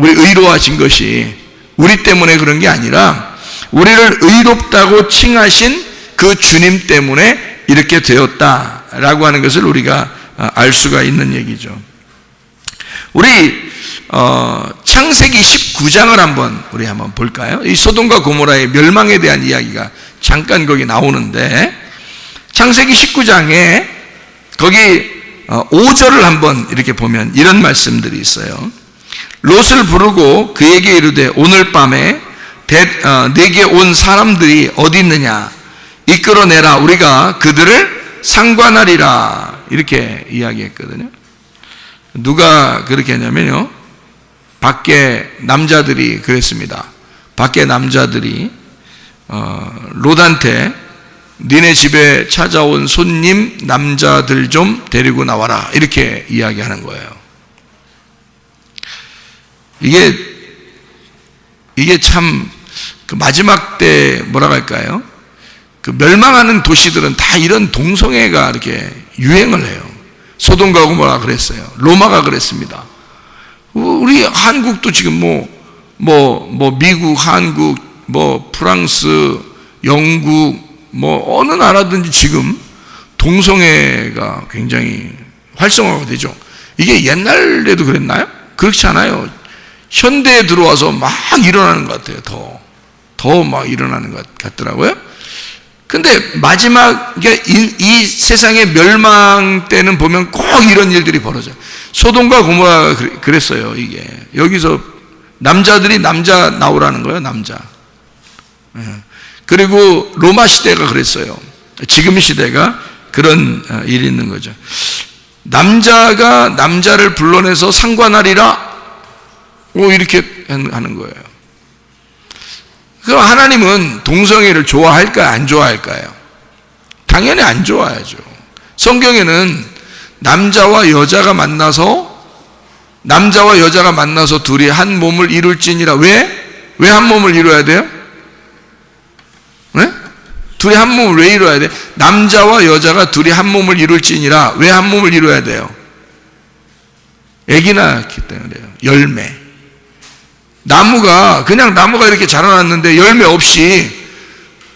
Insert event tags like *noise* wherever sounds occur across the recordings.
우리 의로하신 것이 우리 때문에 그런 게 아니라 우리를 의롭다고 칭하신 그 주님 때문에 이렇게 되었다라고 하는 것을 우리가 아, 알 수가 있는 얘기죠. 우리 어, 창세기 19장을 한번 우리 한번 볼까요? 이 소돔과 고모라의 멸망에 대한 이야기가 잠깐 거기 나오는데 창세기 19장에 거기 5절을 한번 이렇게 보면 이런 말씀들이 있어요. 롯을 부르고 그에게 이르되 오늘 밤에 대- 어, 내게 온 사람들이 어디 있느냐 이끌어내라 우리가 그들을 상관하리라 이렇게 이야기했거든요. 누가 그렇게 했냐면요. 밖에 남자들이 그랬습니다. 밖에 남자들이 어, 롯한테 니네 집에 찾아온 손님 남자들 좀 데리고 나와라 이렇게 이야기하는 거예요. 이게 이게 참 그 마지막 때 뭐라 할까요? 그 멸망하는 도시들은 다 이런 동성애가 이렇게 유행을 해요. 소돔과 고모라 그랬어요. 로마가 그랬습니다. 우리 한국도 지금 뭐, 뭐, 뭐, 미국, 한국, 뭐, 프랑스, 영국, 뭐, 어느 나라든지 지금 동성애가 굉장히 활성화가 되죠. 이게 옛날에도 그랬나요? 그렇지 않아요. 현대에 들어와서 막 일어나는 것 같아요, 더. 더 막 일어나는 것 같더라고요. 근데 마지막 이, 이 세상의 멸망 때는 보면 꼭 이런 일들이 벌어져요. 소돔과 고모라가 그랬어요. 이게 여기서 남자들이 남자 나오라는 거예요. 남자. 예. 그리고 로마 시대가 그랬어요. 지금 시대가 그런 어, 일이 있는 거죠. 남자가 남자를 불러내서 상관하리라. 오 이렇게 하는 거예요. 그럼 하나님은 동성애를 좋아할까요? 안 좋아할까요? 당연히 안 좋아하죠. 성경에는 남자와 여자가 만나서 남자와 여자가 만나서 둘이 한 몸을 이룰지니라 왜? 왜 한 몸을 이루어야 돼요? 네? 둘이 한 몸을 왜 이루어야 돼? 남자와 여자가 둘이 한 몸을 이룰지니라 왜 한 몸을 이루어야 돼요? 애기 낳기 때문에요. 열매. 나무가 그냥 나무가 이렇게 자라났는데 열매 없이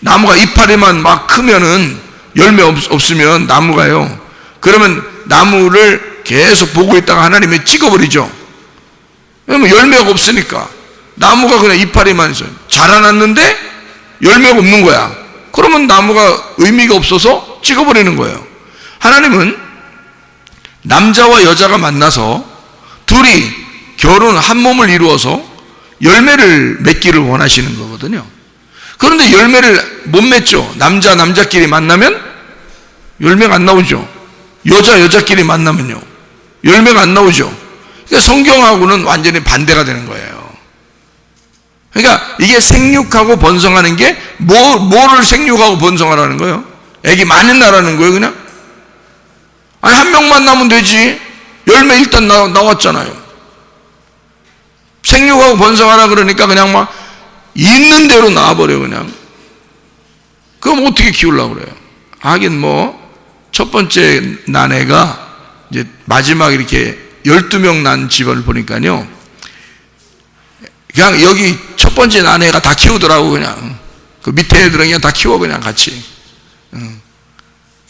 나무가 이파리만 막 크면은 열매 없, 없으면 나무가요. 그러면 나무를 계속 보고 있다가 하나님이 찍어버리죠. 왜냐면 열매가 없으니까 나무가 그냥 이파리만 있어요. 자라났는데 열매가 없는 거야. 그러면 나무가 의미가 없어서 찍어버리는 거예요. 하나님은 남자와 여자가 만나서 둘이 결혼 한 몸을 이루어서 열매를 맺기를 원하시는 거거든요. 그런데 열매를 못 맺죠. 남자 남자끼리 만나면 열매가 안 나오죠. 여자 여자끼리 만나면요. 열매가 안 나오죠. 그러니까 성경하고는 완전히 반대가 되는 거예요. 그러니까 이게 생육하고 번성하는 게 뭐, 뭐를 생육하고 번성하라는 거예요? 애기 많이 나라는 거예요, 그냥? 아니, 한 명만 나면 되지. 열매 일단 나, 나왔잖아요. 생육하고 번성하라 그러니까 그냥 막 있는 대로 나와버려, 그냥. 그럼 어떻게 키우려고 그래요? 하긴 뭐, 첫 번째 난 애가 이제 마지막 이렇게 12명 난 집을 보니까요. 그냥 여기 첫 번째 난 애가 다 키우더라고, 그냥. 그 밑에 애들은 그냥 다 키워, 그냥 같이. 응.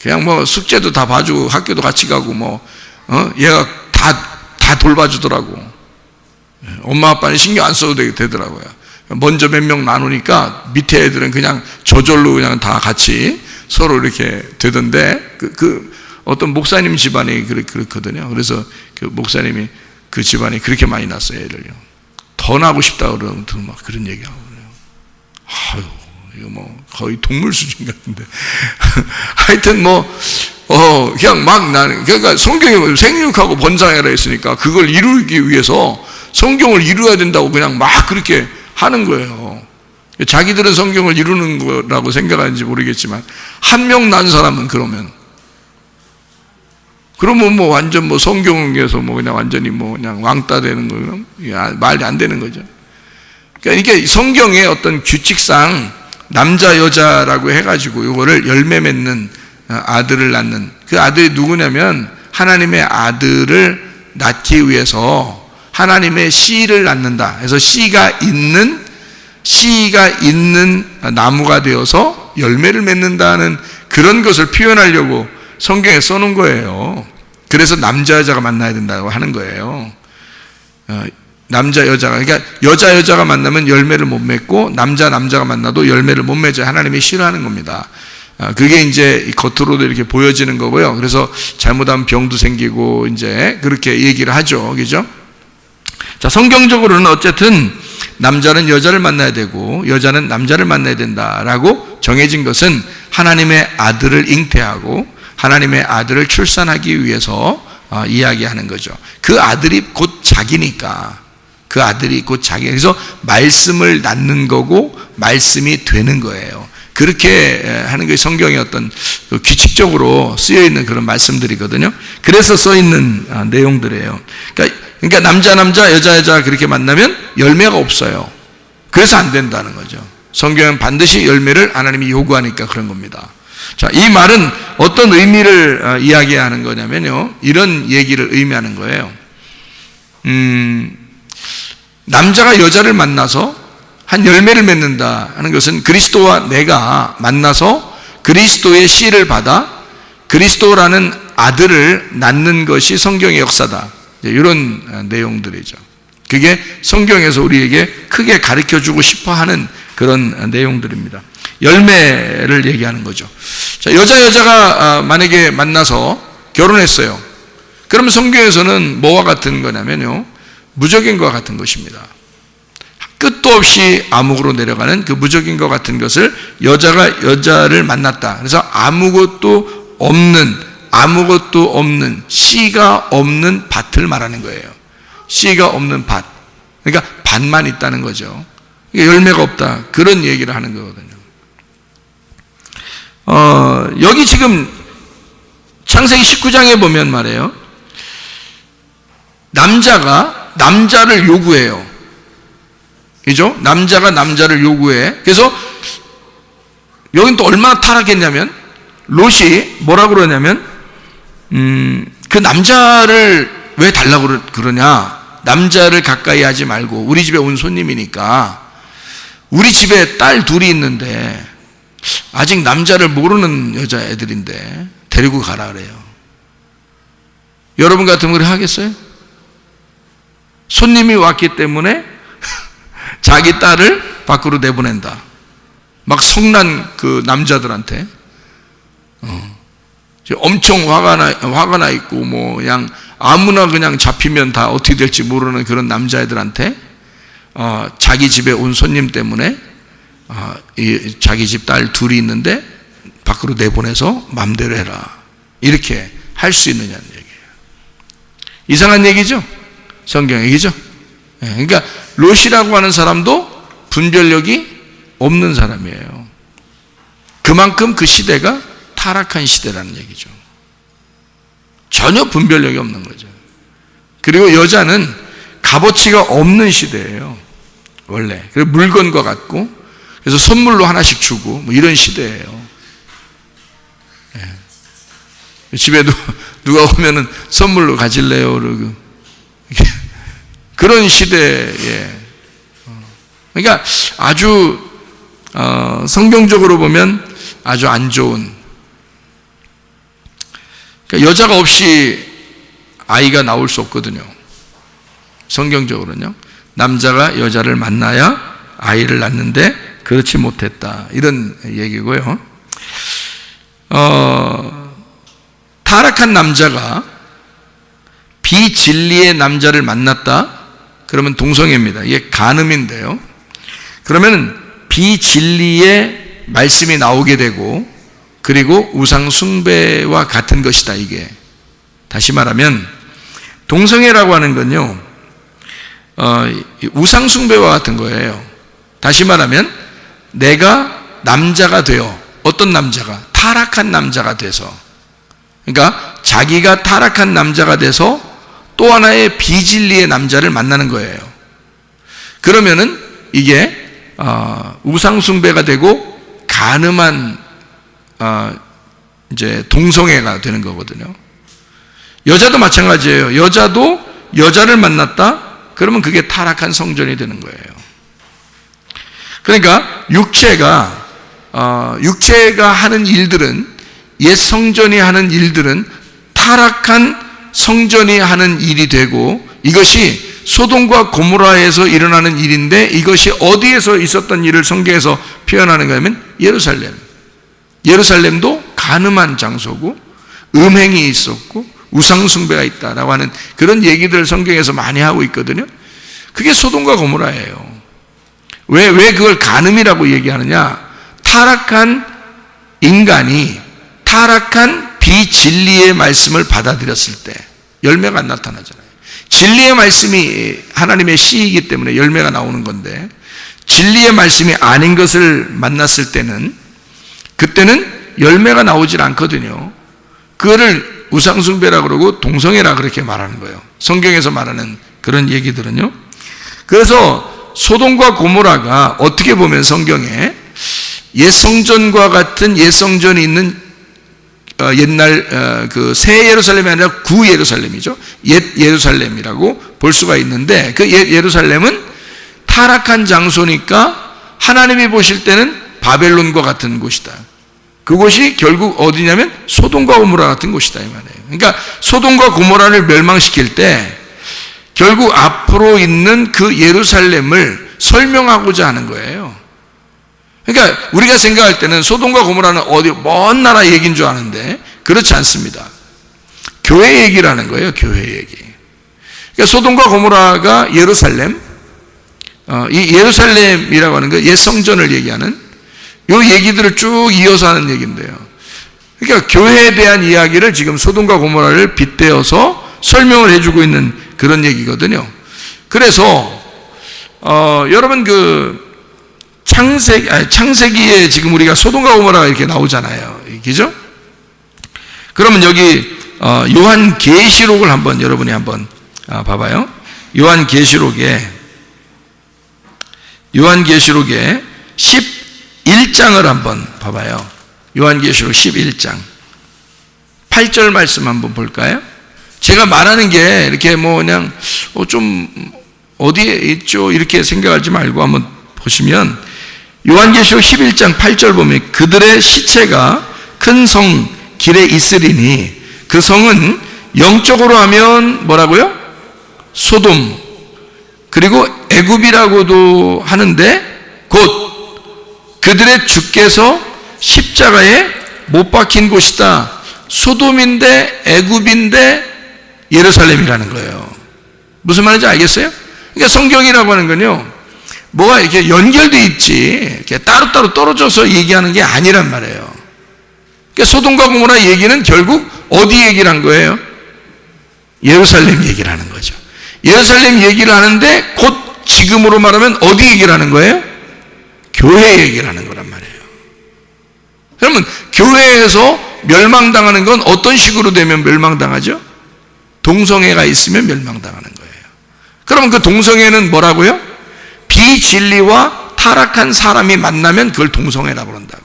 그냥 뭐 숙제도 다 봐주고 학교도 같이 가고 뭐, 어? 얘가 다, 다 돌봐주더라고. 예, 엄마 아빠는 신경 안 써도 되- 되더라고요. 먼저 몇 명 나누니까 밑에 애들은 그냥 저절로 그냥 다 같이 서로 이렇게 되던데 그, 그 어떤 목사님 집안이 그렇- 그렇거든요. 그래서 그 목사님이 그 집안이 그렇게 많이 났어요, 애를요. 더 나고 싶다 그러면 또막 그런 얘기하고 그래요. 아유, 이거 뭐 거의 동물 수준 같은데. *laughs* 하여튼 뭐, 어, 그냥 막 나는, 그러니까 성경에 생육하고 번성해라 했으니까 그걸 이루기 위해서 성경을 이루어야 된다고 그냥 막 그렇게 하는 거예요. 자기들은 성경을 이루는 거라고 생각하는지 모르겠지만, 한 명 난 사람은 그러면, 그러면 뭐 완전 뭐 성경에서 뭐 그냥 완전히 뭐 그냥 왕따 되는 거, 그럼 말이 안 되는 거죠. 그러니까 이게 성경의 어떤 규칙상 남자 여자라고 해가지고 이거를 열매 맺는 어, 아들을 낳는 그 아들이 누구냐면 하나님의 아들을 낳기 위해서 하나님의 씨를 낳는다. 그래서 씨가 있는 씨가 있는 나무가 되어서 열매를 맺는다는 그런 것을 표현하려고 성경에 써놓은 거예요. 그래서 남자 여자가 만나야 된다고 하는 거예요. 어, 남자 여자가 그러니까 여자 여자가 만나면 열매를 못 맺고 남자 남자가 만나도 열매를 못 맺어요. 하나님이 싫어하는 겁니다. 아, 그게 이제 겉으로도 이렇게 보여지는 거고요. 그래서 잘못하면 병도 생기고 이제 그렇게 얘기를 하죠. 그죠? 자, 성경적으로는 어쨌든 남자는 여자를 만나야 되고 여자는 남자를 만나야 된다라고 정해진 것은 하나님의 아들을 잉태하고 하나님의 아들을 출산하기 위해서 어, 이야기하는 거죠. 그 아들이 곧 자기니까 그 아들이 곧 자기 그래서 말씀을 낳는 거고 말씀이 되는 거예요. 그렇게 하는 게 성경의 어떤 그 규칙적으로 쓰여 있는 그런 말씀들이거든요. 그래서 써 있는 아, 내용들이에요. 그러니까, 그러니까 남자 남자 여자 여자 그렇게 만나면 열매가 없어요. 그래서 안 된다는 거죠. 성경은 반드시 열매를 하나님이 요구하니까 그런 겁니다. 자, 이 말은 어떤 의미를 어, 이야기하는 거냐면요. 이런 얘기를 의미하는 거예요. 음, 남자가 여자를 만나서 한 열매를 맺는다 하는 것은 그리스도와 내가 만나서 그리스도의 씨를 받아 그리스도라는 아들을 낳는 것이 성경의 역사다. 이런 어, 내용들이죠. 그게 성경에서 우리에게 크게 가르쳐 주고 싶어 하는 그런 어, 내용들입니다. 열매를 얘기하는 거죠. 자, 여자 여자가 어, 만약에 만나서 결혼했어요. 그러면 성경에서는 뭐와 같은 거냐면요. 무적인과 같은 것입니다. 끝도 없이 암흑으로 내려가는 그 무적인과 같은 것을 여자가 여자를 만났다. 그래서 아무것도 없는 아무것도 없는 씨가 없는 밭을 말하는 거예요. 씨가 없는 밭. 그러니까 밭만 있다는 거죠. 열매가 없다. 그런 얘기를 하는 거거든요. 어, 여기 지금 창세기 19장에 보면 말이에요. 남자가 남자를 요구해요. 그죠? 남자가 남자를 요구해. 그래서 여긴 또 얼마나 타락했냐면 롯이 뭐라 그러냐면 음, 그 남자를 왜 달라고 그러냐? 남자를 가까이 하지 말고 우리 집에 온 손님이니까 우리 집에 딸 둘이 있는데 아직 남자를 모르는 여자애들인데 데리고 가라 그래요. 여러분 같으면 그래 하겠어요? 손님이 왔기 때문에 자기 딸을 밖으로 내보낸다. 막 성난 그 남자들한테 어. 엄청 화가 나 화가 나 있고 뭐 그냥 아무나 그냥 잡히면 다 어떻게 될지 모르는 그런 남자애들한테 어, 자기 집에 온 손님 때문에 어, 이, 자기 집 딸 둘이 있는데 밖으로 내보내서 맘대로 해라 이렇게 할 수 있느냐는 얘기예요. 이상한 얘기죠? 성경 얘기죠? 예, 그러니까 롯이라고 하는 사람도 분별력이 없는 사람이에요. 그만큼 그 시대가 타락한 시대라는 얘기죠. 전혀 분별력이 없는 거죠. 그리고 여자는 값어치가 없는 시대예요. 원래. 그리고 물건과 같고, 그래서 선물로 하나씩 주고, 뭐 이런 시대예요. 예. 집에도 *laughs* 누가 오면은 선물로 가질래요? 그러고. 그런 시대에. 그러니까 아주, 어, 성경적으로 보면 아주 안 좋은 그러니까 여자가 없이 아이가 나올 수 없거든요. 성경적으로는요. 남자가 여자를 만나야 아이를 낳는데 그렇지 못했다. 이런 얘기고요. 어, 타락한 남자가 비진리의 남자를 만났다. 그러면 동성애입니다. 이게 간음인데요. 그러면 비진리의 말씀이 나오게 되고 그리고 우상 숭배와 같은 것이다 이게. 다시 말하면 동성애라고 하는 건요. 어, 우상 숭배와 같은 거예요. 다시 말하면 내가 남자가 되어 어떤 남자가 타락한 남자가 돼서 그러니까 자기가 타락한 남자가 돼서 또 하나의 비진리의 남자를 만나는 거예요. 그러면은 이게 어, 우상 숭배가 되고 가늠한 아, 이제 동성애가 되는 거거든요. 여자도 마찬가지예요. 여자도 여자를 만났다. 그러면 그게 타락한 성전이 되는 거예요. 그러니까 육체가 어, 육체가 하는 일들은 옛 성전이 하는 일들은 타락한 성전이 하는 일이 되고 이것이 소돔과 고모라에서 일어나는 일인데 이것이 어디에서 있었던 일을 성경에서 표현하는가 하면 예루살렘. 예루살렘도 가늠한 장소고 음행이 있었고 우상숭배가 있다라고 하는 그런 얘기들을 성경에서 많이 하고 있거든요. 그게 소돔과 고모라예요. 왜, 왜 그걸 간음이라고 얘기하느냐? 타락한 인간이 타락한 비진리의 말씀을 받아들였을 때 열매가 안 나타나잖아요. 진리의 말씀이 하나님의 씨이기 때문에 열매가 나오는 건데 진리의 말씀이 아닌 것을 만났을 때는 그때는 열매가 나오질 않거든요. 그거를 우상숭배라 그러고 동성애라 그렇게 말하는 거예요. 성경에서 말하는 그런 얘기들은요. 그래서 소돔과 고모라가 어떻게 보면 성경에 옛 성전과 같은 옛 성전이 있는 어, 옛날 그 새 예루살렘이 아니라 구 예루살렘이죠. 옛 예루살렘이라고 볼 수가 있는데 그 옛 예루살렘은 타락한 장소니까 하나님이 보실 때는 바벨론과 같은 곳이다. 그곳이 결국 어디냐면 소돔과 고모라 같은 곳이다 이 말이에요. 그러니까 소돔과 고모라를 멸망시킬 때 결국 앞으로 있는 그 예루살렘을 설명하고자 하는 거예요. 그러니까 우리가 생각할 때는 소돔과 고모라는 어디 먼 나라 얘기인 줄 아는데 그렇지 않습니다. 교회 얘기라는 거예요. 교회 얘기. 그러니까 소돔과 고모라가 예루살렘, 어, 이 예루살렘이라고 하는 거옛 성전을 얘기하는 요 얘기들을 쭉 이어서 하는 얘기인데요. 그러니까 교회에 대한 이야기를 지금 소돔과 고모라를 빗대어서 설명을 해주고 있는 그런 얘기거든요. 그래서 어, 여러분 그 창세기 아니, 창세기에 지금 우리가 소돔과 고모라가 이렇게 나오잖아요. 그죠? 그러면 여기 어, 요한 계시록을 한번 여러분이 한번 아, 봐봐요. 요한 계시록에 요한 계시록에 11장을 한번 봐봐요. 요한 계시록 11장 8절 말씀 한번 볼까요? 제가 말하는 게 이렇게 뭐 그냥 어, 좀 어디에 있죠 이렇게 생각하지 말고 한번 보시면 요한계시록 11장 8절 보면 그들의 시체가 큰 성 길에 있으리니 그 성은 영적으로 하면 뭐라고요? 소돔 그리고 애굽이라고도 하는데 곧 그들의 주께서 십자가에 못 박힌 곳이다. 소돔인데 애굽인데 예루살렘이라는 거예요. 무슨 말인지 알겠어요? 그러니까 성경이라고 하는 건요. 뭐가 이렇게 연결돼 있지. 이렇게 따로따로 떨어져서 얘기하는 게 아니란 말이에요. 그러니까 소돔과 고모라 얘기는 결국 어디 얘기를 한 거예요? 예루살렘 얘기를 하는 거죠. 예루살렘 얘기를 하는데 곧 지금으로 말하면 어디 얘기를 하는 거예요? 교회 얘기를 하는 거란 말이에요. 그러면 교회에서 멸망당하는 건 어떤 식으로 되면 멸망당하죠? 동성애가 있으면 멸망당하는 거예요. 그러면 그 동성애는 뭐라고요? 비진리와 타락한 사람이 만나면 그걸 동성애라고 그런다고.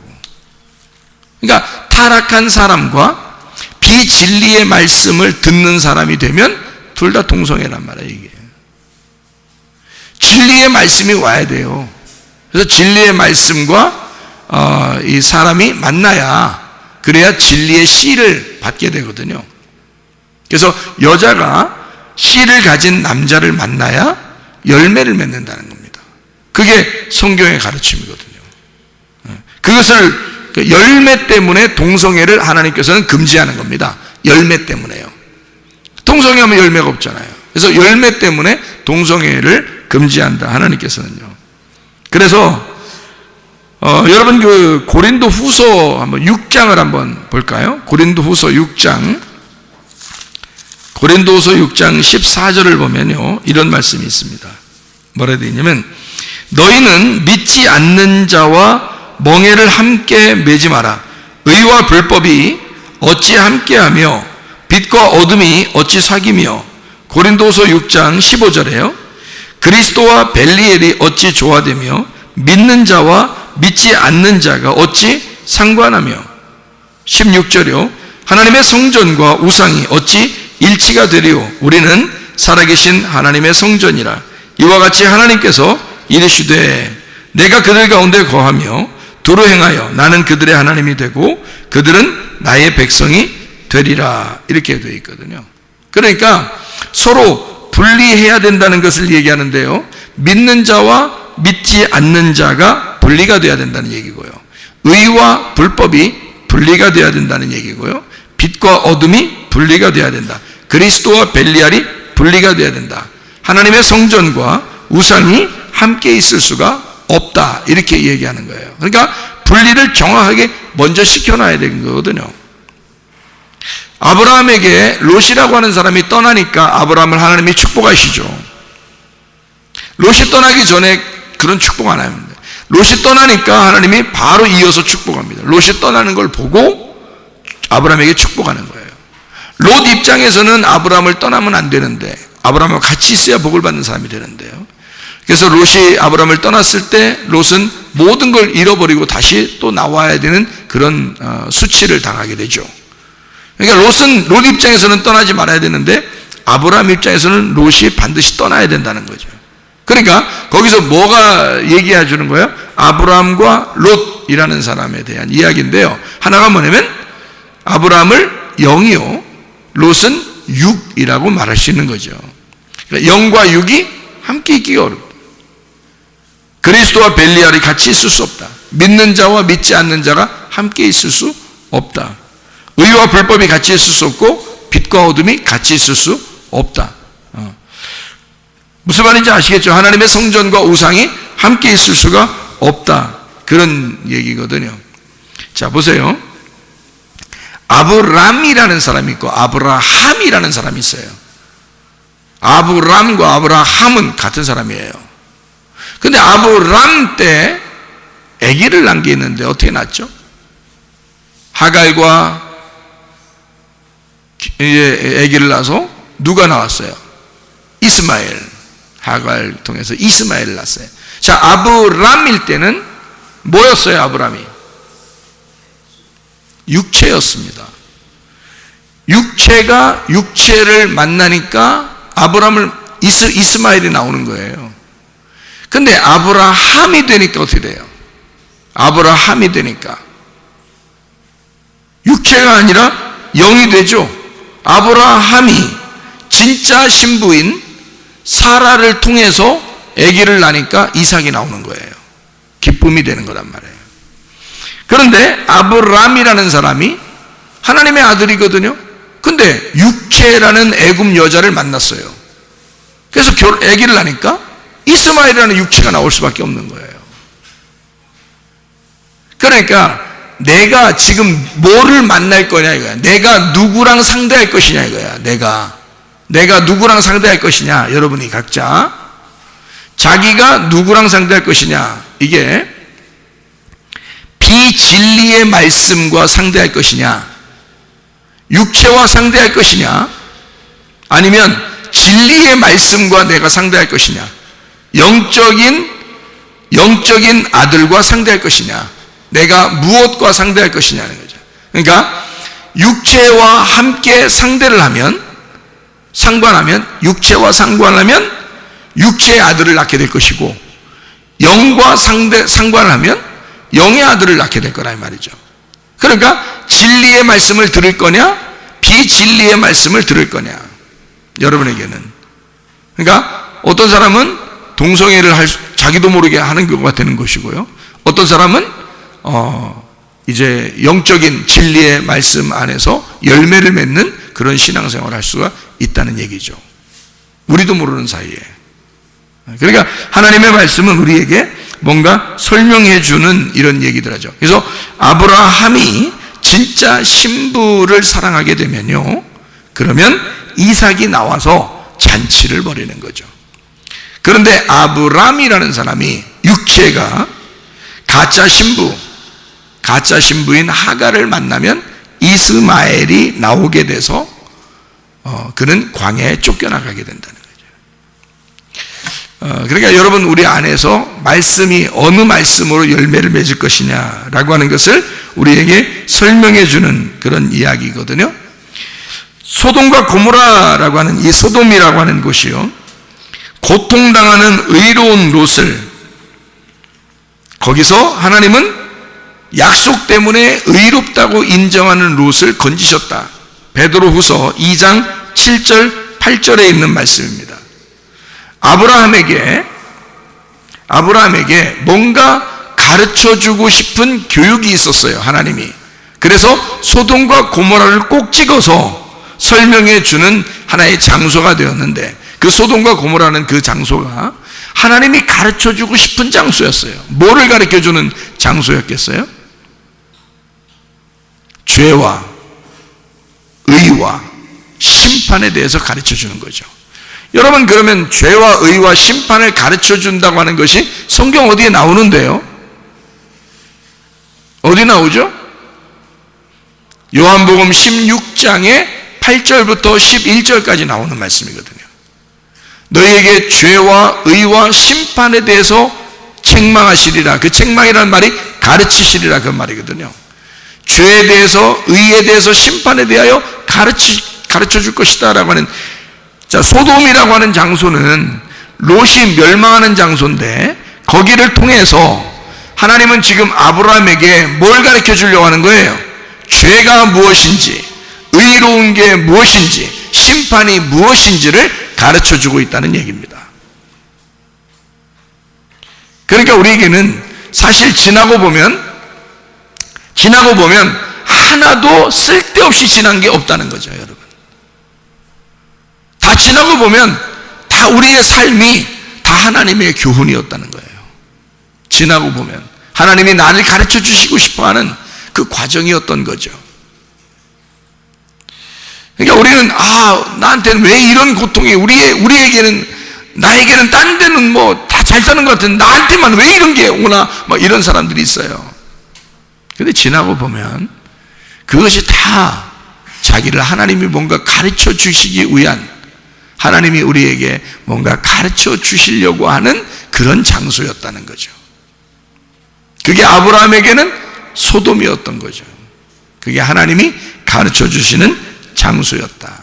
그러니까 타락한 사람과 비진리의 말씀을 듣는 사람이 되면 둘 다 동성애란 말이에요, 이게. 진리의 말씀이 와야 돼요. 그래서 진리의 말씀과 어, 이 사람이 만나야 그래야 진리의 씨를 받게 되거든요. 그래서 여자가 씨를 가진 남자를 만나야 열매를 맺는다는. 그게 성경의 가르침이거든요. 그것을 그 열매 때문에 동성애를 하나님께서는 금지하는 겁니다. 열매 때문에요. 동성애 하면 열매가 없잖아요. 그래서 열매 때문에 동성애를 금지한다. 하나님께서는요. 그래서 어, 여러분 그 고린도 후서 한번 6장을 한번 볼까요? 고린도 후서 6장 고린도 후서 6장 14절을 보면요. 이런 말씀이 있습니다. 뭐라 되어 있냐면 너희는 믿지 않는 자와 멍해를 함께 매지 마라. 의와 불법이 어찌 함께하며 빛과 어둠이 어찌 사귀며 고린도서 6장 15절에요. 그리스도와 벨리엘이 어찌 조화되며 믿는 자와 믿지 않는 자가 어찌 상관하며 16절이요. 하나님의 성전과 우상이 어찌 일치가 되리오. 우리는 살아계신 하나님의 성전이라 이와 같이 하나님께서 이르시되 내가 그들 가운데 거하며 도로 행하여 나는 그들의 하나님이 되고 그들은 나의 백성이 되리라 이렇게 되어 있거든요. 그러니까 서로 분리해야 된다는 것을 얘기하는데요. 믿는 자와 믿지 않는 자가 분리가 되어야 된다는 얘기고요. 의와 불법이 분리가 되어야 된다는 얘기고요. 빛과 어둠이 분리가 되어야 된다. 그리스도와 벨리알이 분리가 되어야 된다. 하나님의 성전과 우상이 함께 있을 수가 없다. 이렇게 얘기하는 거예요. 그러니까 분리를 정확하게 먼저 시켜놔야 되는 거거든요. 아브라함에게 롯이라고 하는 사람이 떠나니까 아브라함을 하나님이 축복하시죠. 롯이 떠나기 전에 그런 축복 안 합니다. 롯이 떠나니까 하나님이 바로 이어서 축복합니다. 롯이 떠나는 걸 보고 아브라함에게 축복하는 거예요. 롯 입장에서는 아브라함을 떠나면 안 되는데 아브라함과 같이 있어야 복을 받는 사람이 되는데요. 그래서 롯이 아브라함을 떠났을 때 롯은 모든 걸 잃어버리고 다시 또 나와야 되는 그런 어, 수치를 당하게 되죠. 그러니까 롯은 롯 입장에서는 떠나지 말아야 되는데 아브라함 입장에서는 롯이 반드시 떠나야 된다는 거죠. 그러니까 거기서 뭐가 얘기해 주는 거예요? 아브라함과 롯이라는 사람에 대한 이야기인데요. 하나가 뭐냐면 아브라함을 영이요, 롯은 육이라고 말할 수 있는 거죠. 그러니까 영과 육이 함께 있기가 어렵다. 그리스도와 벨리알이 같이 있을 수 없다. 믿는 자와 믿지 않는 자가 함께 있을 수 없다. 의와 불법이 같이 있을 수 없고 빛과 어둠이 같이 있을 수 없다. 어. 무슨 말인지 아시겠죠? 하나님의 성전과 우상이 함께 있을 수가 없다. 그런 얘기거든요. 자, 보세요. 아브람이라는 사람이 있고 아브라함이라는 사람이 있어요. 아브람과 아브라함은 같은 사람이에요. 근데 아브람 때 아기를 있는데 어떻게 낳죠? 하갈과 아기를 낳아서 누가 나왔어요? 이스마엘. 하갈 통해서 이스마엘을 낳았어요. 자, 아브람일 때는 뭐였어요, 아브람이? 육체였습니다. 육체가 육체를 만나니까 아브람을 이스, 이스마엘이 나오는 거예요. 근데 아브라함이 되니까 어떻게 돼요? 아브라함이 되니까 육체가 아니라 영이 되죠. 아브라함이 진짜 신부인 사라를 통해서 아기를 낳으니까 이삭이 나오는 거예요. 기쁨이 되는 거란 말이에요. 그런데 아브람이라는 사람이 하나님의 아들이거든요. 근데 육체라는 애굽 여자를 만났어요. 그래서 아기를 낳으니까 이스마엘이라는 육체가 나올 수밖에 없는 거예요. 그러니까 내가 지금 뭐를 만날 거냐 이거야. 내가 누구랑 상대할 것이냐 이거야. 내가 내가 누구랑 상대할 것이냐? 여러분이 각자 자기가 누구랑 상대할 것이냐? 이게 비진리의 말씀과 상대할 것이냐? 육체와 상대할 것이냐? 아니면 진리의 말씀과 내가 상대할 것이냐? 영적인 영적인 아들과 상대할 것이냐? 내가 무엇과 상대할 것이냐는 거죠. 그러니까 육체와 함께 상대를 하면 상관하면 육체와 상관하면 육체의 아들을 낳게 될 것이고 영과 상대 상관을 하면 영의 아들을 낳게 될 거라 이 말이죠. 그러니까 진리의 말씀을 들을 거냐 비진리의 말씀을 들을 거냐 여러분에게는 그러니까 어떤 사람은 동성애를 할 자기도 모르게 하는 경우가 되는 것이고요. 어떤 사람은 어 이제 영적인 진리의 말씀 안에서 열매를 맺는 그런 신앙생활을 할 수가 있다는 얘기죠. 우리도 모르는 사이에. 그러니까 하나님의 말씀은 우리에게 뭔가 설명해 주는 이런 얘기들 하죠. 그래서 아브라함이 진짜 신부를 사랑하게 되면요. 그러면 이삭이 나와서 잔치를 벌이는 거죠. 그런데 아브람이라는 사람이 육체가 가짜 신부, 가짜 신부인 하가를 만나면 이스마엘이 나오게 돼서 어, 그는 광야에 쫓겨나가게 된다는 거죠. 어, 그러니까 여러분 우리 안에서 말씀이 어느 말씀으로 열매를 맺을 것이냐라고 하는 것을 우리에게 설명해 주는 그런 이야기거든요. 소돔과 고모라라고 하는 이 소돔이라고 하는 곳이요. 고통당하는 의로운 롯을 거기서 하나님은 약속 때문에 의롭다고 인정하는 롯을 건지셨다. 베드로 후서 2장 7절 8절에 있는 말씀입니다. 아브라함에게 아브라함에게 뭔가 가르쳐 주고 싶은 교육이 있었어요. 하나님이. 그래서 소돔과 고모라를 꼭 찍어서 설명해 주는 하나의 장소가 되었는데 그 소돔과 고모라는 그 장소가 하나님이 가르쳐 주고 싶은 장소였어요. 뭐를 가르쳐 주는 장소였겠어요? 죄와 의와 심판에 대해서 가르쳐 주는 거죠. 여러분 그러면 죄와 의와 심판을 가르쳐 준다고 하는 것이 성경 어디에 나오는데요? 어디 나오죠? 요한복음 16장에 8절부터 11절까지 나오는 말씀이거든요. 너희에게 죄와 의와 심판에 대해서 책망하시리라. 그 책망이라는 말이 가르치시리라 그 말이거든요. 죄에 대해서, 의에 대해서, 심판에 대하여 가르치, 가르쳐 줄 것이다. 라고 하는, 자, 소돔이라고 하는 장소는 롯이 멸망하는 장소인데, 거기를 통해서 하나님은 지금 아브라함에게 뭘 가르쳐 주려고 하는 거예요? 죄가 무엇인지, 의로운 게 무엇인지, 심판이 무엇인지를 가르쳐 주고 있다는 얘기입니다. 그러니까 우리에게는 사실 지나고 보면 지나고 보면 하나도 쓸데없이 지난 게 없다는 거죠, 여러분. 다 지나고 보면 다 우리의 삶이 다 하나님의 교훈이었다는 거예요. 지나고 보면 하나님이 나를 가르쳐 주시고 싶어 하는 그 과정이었던 거죠. 그러니까 우리는 아 나한테는 왜 이런 고통이 우리의 우리에게는 나에게는 딴 데는 뭐 다 잘 사는 것 같은 나한테만 왜 이런 게 오나 뭐 이런 사람들이 있어요. 근데 지나고 보면 그것이 다 자기를 하나님이 뭔가 가르쳐 주시기 위한 하나님이 우리에게 뭔가 가르쳐 주시려고 하는 그런 장소였다는 거죠. 그게 아브라함에게는 소돔이었던 거죠. 그게 하나님이 가르쳐 주시는 장소였다.